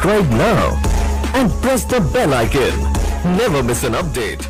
Subscribe now and press the bell icon. Never miss an update.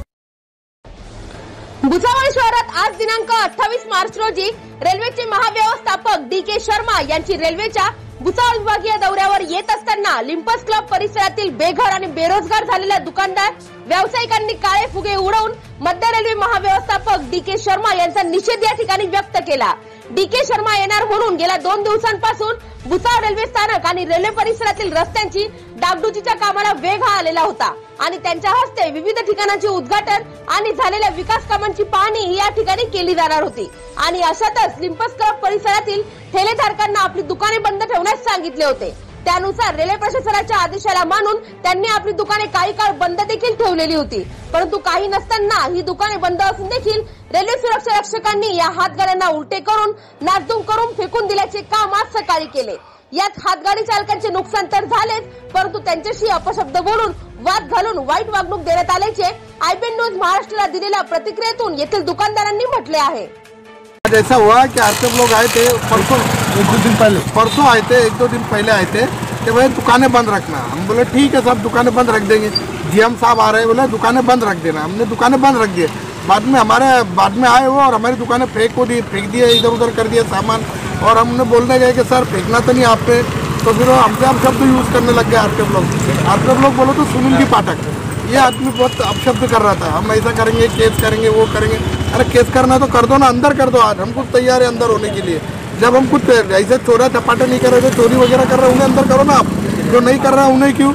Bhusawal शहरात आज दिनांक अठ्ठावीस मार्च रोजी रेल्वेचे महाव्यवस्थापक डी के शर्मा यांची रेल्वेच्या भुसावळ विभागीय दौऱ्यावर येत असताना लिंपस क्लब परिसरातील बेघर आणि बेरोजगार झालेल्या दुकानदार व्यावसायिकांनी काळे फुगे उडवून मध्य रेल्वे महाव्यवस्थापक डी के शर्मा यांचा निषेध या ठिकाणी व्यक्त केला. डी के शर्मा येणार म्हणून गेल्या दोन दिवसांपासून भुसावळ रेल्वे स्थानक आणि रेल्वे परिसरातील रस्त्यांची डागडुजीच्या कामाला वेग हा आलेला होता आणि त्यांच्या हस्ते विविध ठिकाणांचे उद्घाटन आणि झालेल्या विकास कामांची पाहणी ही या ठिकाणी केली जाणार होती. आणि अशातच लिंपस क्लब परिसरातील ठेलेधारकांना आपली दुकाने बंद ठेवण्यास सांगितले होते. त्यानुसार रेल्वे प्रशासनाच्या आदेशाला मानून त्यांनी आपली दुकाने काही काळ बंद देखील ठेवलेली होती. परंतु काही नसताना ही दुकाने बंद असून देखील रेल्वे सुरक्षा रक्षकांनी या हातगाड्यांना उलटे करून नासधूम करून फेकून दिल्याचे काम आज सकाळी केले. यात हातगाडी चालकांचे नुकसान तर झालेच परंतु त्यांच्याशी अपशब्द बोलून वाद घालून वाईट वागणूक देण्यात आल्याचे आयबीएन न्यूज महाराष्ट्राला दिलेल्या प्रतिक्रियेतून येथील दुकानदारांनी म्हटले आहे. आज ऐसा हुआ कि आज आरपीएफ लोग आए थे परसों एक दो दिन पहले। परसों आए थे एक दो दिन पहले आए थे कि भाई दुकानें बंद रखना। हम बोले ठीक है सब दुकानें बंद रख देंगे। जीएम साहब आ रहे हैं बोले दुकानें बंद रख देना। हमने दुकानें बंद रख दिए। बाद में हमारे बाद में आए वो और हमारी दुकानें फेंक को दी फेंक दिए इधर उधर कर दिए सामान। और हमने बोलने गए कि सर फेंकना तो नहीं आप पे। तो फिर हमसे हम शब्द यूज़ करने लग गए आरपीएफ लोग। आरपीएफ लोग बोलो तो सुनील की पाठक। ये आदमी बहुत अपशब्द कर रहा था। हम ऐसा करेंगे केस करेंगे वो करेंगे। अरे केस करना तो कर दो ना अंदर कर दो आज। हम कुछ तैयार है अंदर होने के लिए। जब हम कुछ ऐसे चोरा चपाटे नहीं कर रहे थे चोरी वगैरह कर रहे हैं उन्हें अंदर करो ना आप। जो नहीं कर रहे हैं उन्हें क्यों?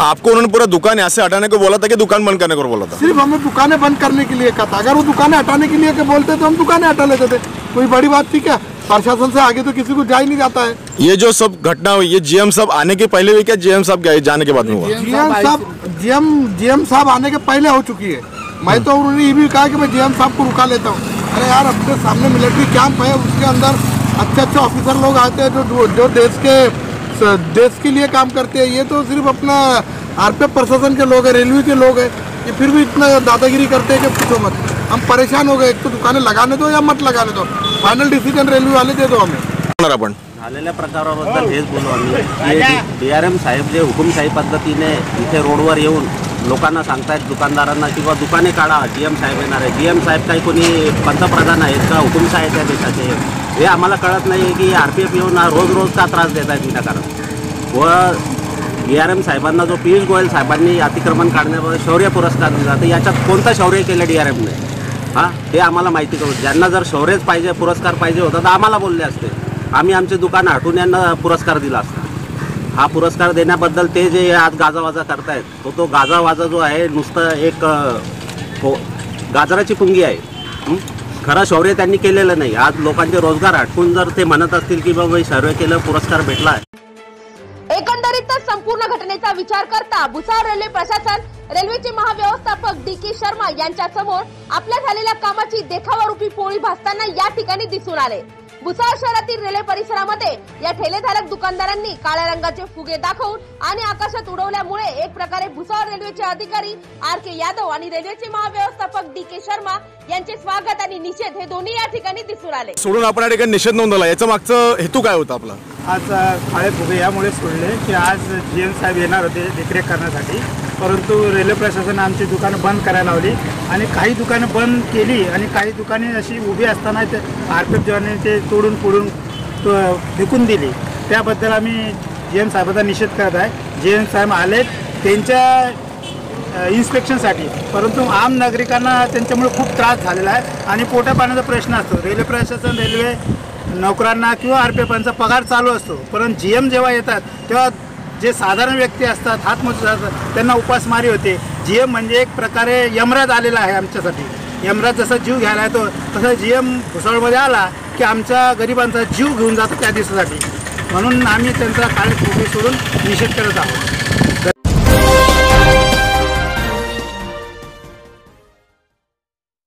आपको उन्होंने पूरा दुकान यहाँ से हटाने को बोला था कि दुकान बंद करने को बोला था? सिर्फ़ हमें दुकानें बंद करने के लिए कहा था। अगर वो दुकानें हटाने के लिए के बोलते तो हम दुकानें हटा लेते थे। कोई बड़ी बात थी क्या? प्रशासन से आगे तो किसी को जा ही नहीं जाता है। ये जो सब घटना हुई ये जीएम साहब आने के पहले हुई क्या? जीएम साहब गए जाने के बाद में हुआ? जीएम साहब जीएम जीएम साहब आने के पहले हो चुकी है। मैं तो उन्होंने ये भी कहा कि मैं जीएम साहब को रुका लेता हूँ। अरे यार अपने सामने मिलिट्री कैंप है उसके अंदर अच्छे अच्छे ऑफिसर लोग आते हैं जो जो देश के देश के लिए काम करते हैं। ये तो सिर्फ़ अपना आरपीएफ प्रशासन के लोग हैं रेलवे के लोग हैं। ये फिर भी इतना दादागिरी करते हैं कि पूछो मत। हम परेशान हो गए एक तो दुकानें लगाने दो या मत लगाने दो। फाइनल डिसीज़न रेलवे वाले दे दो हमें। होणार आपण झालेल्या प्रकाराबद्दल हेच बोलू आम्ही. डी आर एम साहेब जे हुकुमशाही पद्धतीने इथे रोडवर येऊन लोकांना सांगतायत दुकानदारांना किंवा दुकाने काढा जी एम साहेब येणार आहे डी एम साहेब काही कोणी पंतप्रधान आहेत का हुकुमशाही त्या देशाचे? हे आम्हाला कळत नाही की आर पी एफ येऊन रोज रोज का त्रास देत आहेत विनाकारण. व डी आर एम साहेबांना जो पियुष गोयल साहेबांनी अतिक्रमण काढण्याबद्दल शौर्य पुरस्कार दिला तर याच्यात कोणतं शौर्य केलं डी आर एमने हां ते आम्हाला माहिती करू ज्यांना जर शौर्यच पाहिजे पुरस्कार पाहिजे होता तर आम्हाला बोलले असते. आम्ही आमचे दुकान हटून यांना पुरस्कार दिला असता. हा पुरस्कार देण्याबद्दल ते जे आज गाजावाजा करतायत तो तो गाजावाजा जो आहे नुसतं एक हो- गाजराची पुंगी आहे. खरं शौर्य त्यांनी केलेलं नाही. आज लोकांचे रोजगार आटकून जर ते म्हणत असतील की बाबा शौर्य केलं पुरस्कार भेटला आहे. एकंदरीतच संपूर्ण घटनेचा विचार करता भुसार रेल्वे प्रशासन रेल्वेचे महाव्यवस्थापक डी के शर्मा यांच्या समोर आपल्या झालेल्या कामाची देखावारूपी पोळी भासताना या ठिकाणी दिसून आले. भुसावळ शहरातील रेल्वे परिसरामध्ये या ठेलेधारक दुकानदारांनी काळ्या रंगाचे फुगे दाखवून आणि आकाशात उडवल्यामुळे एक प्रकारे भुसावळ रेल्वेचे अधिकारी आर के यादव आणि रेल्वेचे महाव्यवस्थापक डी के शर्मा यांचे स्वागत आणि निषेध हे दोन्ही या ठिकाणी दिसून आले. सोडून आपण या ठिकाणी निषेध नोंदवला. याचं मागचं हेतू काय होता आपला? आज काळे फुगे यामुळे सोडले की आज जी एम साहेब येणार होते देखरेख करण्यासाठी. परंतु रेल्वे प्रशासनाने आमची दुकानं बंद करायला लावली. आणि काही दुकानं बंद केली आणि काही दुकाने अशी उभी असताना ते आर पी एफ जवानांनी ते तोडून फोडून तो- फेकून दिली. त्याबद्दल आम्ही जी एम साहेबांचा निषेध करत आहे. जी एम साहेब आले त्यांच्या इन्स्पेक्शनसाठी. परंतु आम नागरिकांना त्यांच्यामुळे खूप त्रास झालेला आहे. आणि पोटा पाण्याचा प्रश्न असतो. रेल्वे प्रशासन रेल्वे नोकरांना किंवा आर पी एफांचा पगार चालू असतो. परंतु जी एम जेव्हा येतात तेव्हा जे साधारण व्यक्ती असतात हातमजूर असतात त्यांना उपासमारी होते. जी एम म्हणजे एक प्रकारे यमराज आलेला आहे आमच्यासाठी. यमराज जसा जीव घ्यायला येतो तसा जी एम भुसावळमध्ये आला की आमच्या गरिबांचा जीव घेऊन जातो त्या दिवसासाठी. म्हणून आम्ही त्यांचा काळ सोडून निषेध करत आहोत.